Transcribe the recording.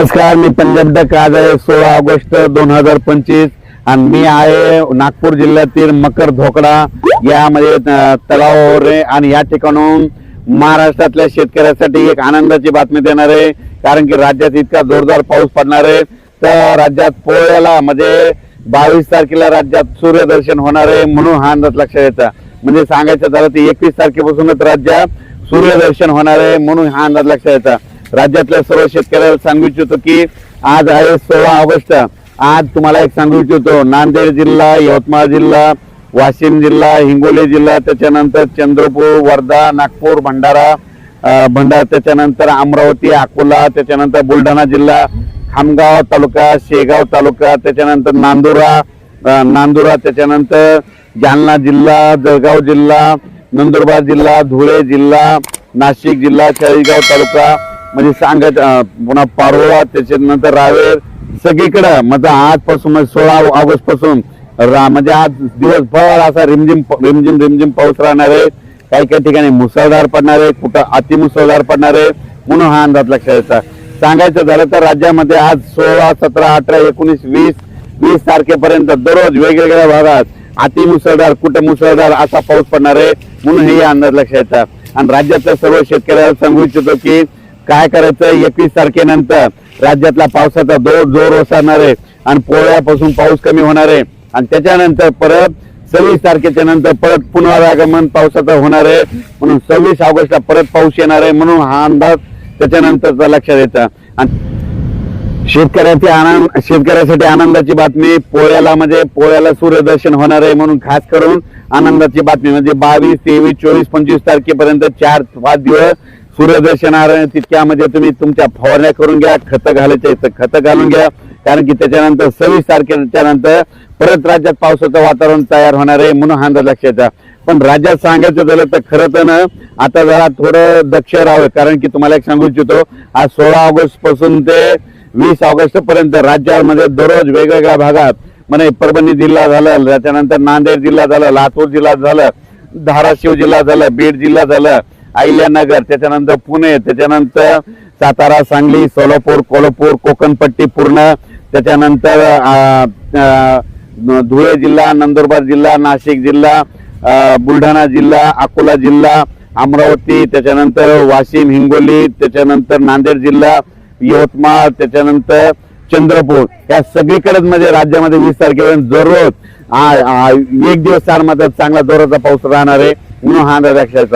नमस्कार मी पंजाब डक आज आहे सोळा ऑगस्ट दोन हजार पंचवीस. आणि मी आहे नागपूर जिल्ह्यातील मकर धोकडा. यामध्ये तलाव तलावावर आहे आणि या ठिकाणून महाराष्ट्रातल्या शेतकऱ्यासाठी एक आनंदाची बातमी देणार आहे. कारण की राज्यात इतका जोरदार पाऊस पडणार आहे. तर राज्यात पोळ्याला म्हणजे बावीस तारखेला राज्यात सूर्यदर्शन होणार आहे म्हणून हा अंदाज लक्षात येतं. म्हणजे सांगायचं झालं तर एकवीस तारखेपासूनच राज्यात सूर्यदर्शन होणार आहे म्हणून हा अंदाज लक्षात येतं. राज्यातल्या सर्व शेतकऱ्याला सांगू इच्छितो की आज आहे सोळा ऑगस्ट. आज तुम्हाला एक सांगू इच्छितो. नांदेड जिल्हा यवतमाळ जिल्हा वाशिम जिल्हा हिंगोली जिल्हा त्याच्यानंतर चंद्रपूर वर्धा नागपूर भंडारा भंडारा त्याच्यानंतर अमरावती अकोला त्याच्यानंतर बुलढाणा जिल्हा खामगाव तालुका शेगाव तालुका त्याच्यानंतर नांदुरा नांदुरा त्याच्यानंतर जालना जिल्हा जळगाव जिल्हा नंदुरबार जिल्हा धुळे जिल्हा नाशिक जिल्हा चाळीसगाव तालुका म्हणजे सांगत पुन्हा पारोळा त्याच्यानंतर रावेर सगळीकडं. म्हणजे आजपासून म्हणजे सोळा ऑगस्टपासून रा- म्हणजे आज दिवसभर असा रिमझिम रिमझिम रिमझिम पाऊस राहणार आहे. काही काही ठिकाणी मुसळधार पडणार आहे. कुठं अतिमुसळधार पडणार आहे. म्हणून हा अंदाज लक्षात येतात सांगायचं झालं तर राज्यामध्ये आज सोळा सतरा अठरा एकोणीस वीस वीस तारखेपर्यंत दररोज वेगवेगळ्या भागात अति मुसळधार कुठं मुसळधार असा पाऊस पडणार आहे. म्हणून हे अंदाज लक्षात येतात आणि राज्यातल्या सर्व शेतकऱ्याला सांगू इच्छितो की काय करायचं? एकवीस तारखेनंतर राज्यातला पावसाचा जोर जोर ओसरणार आहे आणि पोळ्यापासून पाऊस कमी होणार आहे. आणि त्याच्यानंतर परत सव्वीस तारखेच्या नंतर परत पुनरागमन पावसाचं होणार आहे. म्हणून सव्वीस ऑगस्टला परत पाऊस येणार आहे म्हणून हा अंदाज त्याच्यानंतरचा लक्षात येतं. आणि शेतकऱ्याची आनंद शेतकऱ्यासाठी आनंदाची बातमी पोळ्याला म्हणजे पोळ्याला सूर्यदर्शन होणार आहे म्हणून खास करून आनंदाची बातमी म्हणजे बावीस तेवीस चोवीस पंचवीस तारखेपर्यंत चार पाच दिवस सूर्यदर्शन तितक्यामध्ये तुम्ही तुमच्या फवारण्या करून घ्या खतं घालायचे तर खतं घालून घ्या. कारण की त्याच्यानंतर सव्वीस तारखेच्या नंतर परत राज्यात पावसाचं वातावरण तयार होणार आहे म्हणून हा अंदाज लक्षात पण राज्यात सांगायचं झालं तर खरं तर ना आता जरा थोडं दक्ष राहावं. कारण की तुम्हाला एक सांगू इच्छितो आज सोळा ऑगस्टपासून ते वीस ऑगस्ट पर्यंत राज्यामध्ये दररोज वेगवेगळ्या भागात म्हणजे परभणी जिल्हा झालं त्याच्यानंतर नांदेड जिल्हा झालं लातूर जिल्हा झालं धाराशिव जिल्हा झालं बीड जिल्हा झालं अहिल्यानगर त्याच्यानंतर पुणे त्याच्यानंतर सातारा सांगली सोलापूर कोल्हापूर कोकणपट्टी पूर्ण त्याच्यानंतर धुळे जिल्हा नंदुरबार जिल्हा नाशिक जिल्हा बुलढाणा जिल्हा अकोला जिल्हा अमरावती त्याच्यानंतर वाशिम हिंगोली त्याच्यानंतर नांदेड जिल्हा यवतमाळ त्याच्यानंतर चंद्रपूर. या सगळीकडेच म्हणजे राज्यामध्ये वीस तारखेपर्यंत दररोज एक दिवस चार मात्र चांगला जोराचा पाऊस राहणार आहे म्हणून हा लक्षात